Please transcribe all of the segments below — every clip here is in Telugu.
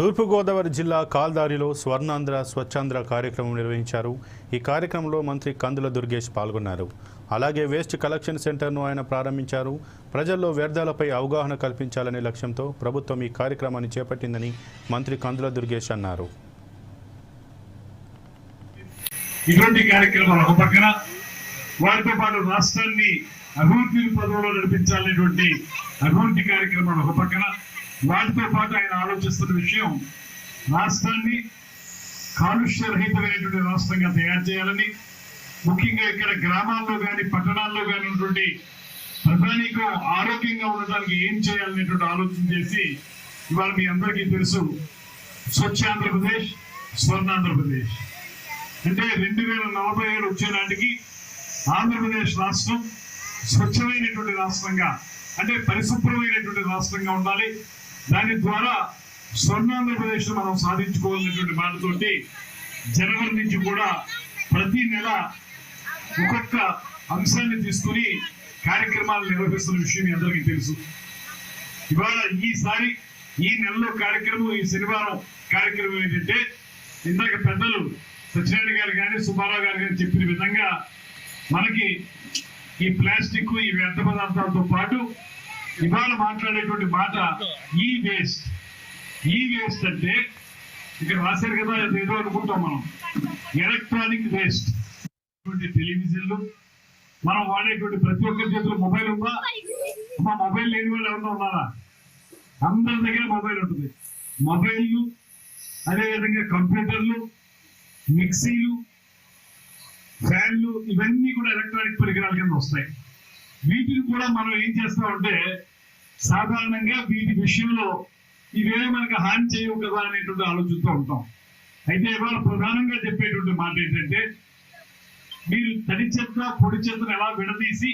తూర్పుగోదావరి జిల్లా కాల్దారిలో స్వర్ణాంధ్ర స్వచ్ఛాంధ్ర కార్యక్రమం నిర్వహించారు. ఈ కార్యక్రమంలో మంత్రి కందుల దుర్గేష్ పాల్గొన్నారు. అలాగే వేస్ట్ కలెక్షన్ సెంటర్ను ఆయన ప్రారంభించారు. ప్రజల్లో వ్యర్థాలపై అవగాహన కల్పించాలనే లక్ష్యంతో ప్రభుత్వం ఈ కార్యక్రమాన్ని చేపట్టిందని మంత్రి కందుల దుర్గేష్ అన్నారు. ఇటువంటి కార్యక్రమాలు ఒక పక్కన వారితో పాటు రాష్ట్రాన్ని అభివృద్ధి పదవిలో నడిపించాలనేటువంటి అభివృద్ధి కార్యక్రమాలు ఒక పక్కన వాటితో పాటు ఆయన ఆలోచిస్తున్న విషయం రాష్ట్రాన్ని కాలుష్య రహితమైనటువంటి రాష్ట్రంగా తయారు చేయాలని ముఖ్యంగా ఇక్కడ గ్రామాల్లో కానీ పట్టణాల్లో కానీ ఉన్నటువంటి ప్రధానికం ఆరోగ్యంగా ఉండడానికి ఏం చేయాలనేటువంటి ఆలోచన చేసి ఇవాళ మీ అందరికీ తెలుసు స్వచ్ఛ ఆంధ్రప్రదేశ్ స్వర్ణాంధ్రప్రదేశ్ అంటే రెండు వేల నలభై ఏడు వచ్చే నాటికి ఆంధ్రప్రదేశ్ రాష్ట్రం స్వచ్ఛమైనటువంటి రాష్ట్రంగా అంటే పరిశుభ్రమైనటువంటి రాష్ట్రంగా ఉండాలి. దాని ద్వారా స్వర్ణాంధ్రప్రదేశ్ మనం సాధించుకోవాలనేటువంటి మాటతోటి జనవరి నుంచి కూడా ప్రతి నెల ఒక్కొక్క అంశాన్ని తీసుకుని కార్యక్రమాలు నిర్వహిస్తున్న విషయం మీ అందరికీ తెలుసు. ఇవాళ ఈసారి ఈ నెలలో కార్యక్రమం ఈ శనివారం కార్యక్రమం ఏంటంటే ఇందాక పెద్దలు సత్యనారాయణ గారు కానీ సుబ్బారావు గారు కానీ చెప్పిన విధంగా మనకి ఈ ప్లాస్టిక్ ఈ వ్యర్థ పదార్థాలతో పాటు ఇవాళ మాట్లాడేటువంటి మాట ఈ వేస్ట్. ఈ వేస్ట్ అంటే ఇక్కడ రాశారు కదా అది ఏదో అనుకుంటాం మనం. Electronic waste. టెలివిజన్లు మనం వాడేటువంటి ప్రతి ఒక్కరి చేతిలో మొబైల్ ఉందా? మా మొబైల్ లేని వాళ్ళు ఎవరన్నా ఉన్నారా? అందరి దగ్గర మొబైల్ ఉంటుంది. మొబైల్లు అదేవిధంగా కంప్యూటర్లు మిక్సీలు ఫ్యాన్లు ఇవన్నీ కూడా ఎలక్ట్రానిక్ పరికరాల కింద వస్తాయి. వీటిని కూడా మనం ఏం చేస్తామంటే సాధారణంగా వీటి విషయంలో ఇవేమీ మనకు హాని చేయవు కదా అనేటువంటి ఆలోచిస్తూ ఉంటాం. అయితే ఇవాళ ప్రధానంగా చెప్పేటువంటి మాట ఏంటంటే మీరు తడి చెత్త పొడి చెత్తను ఎలా విడదీసి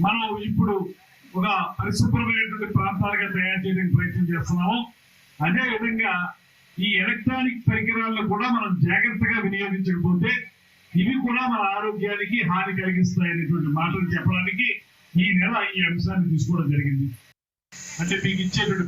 మనం ఇప్పుడు ఒక పరిశుభ్రమైనటువంటి ప్రాంతాలుగా తయారు చేయడానికి ప్రయత్నం చేస్తున్నాము అదే విధంగా ఈ ఎలక్ట్రానిక్ పరికరాలను కూడా మనం జాగ్రత్తగా వినియోగించకపోతే ఇవి కూడా మన ఆరోగ్యానికి హాని కలిగిస్తాయనేటువంటి మాటలు చెప్పడానికి ఈ నెల ఈ అంశాన్ని తీసుకోవడం జరిగింది. అంటే మీకు ఇచ్చేటువంటి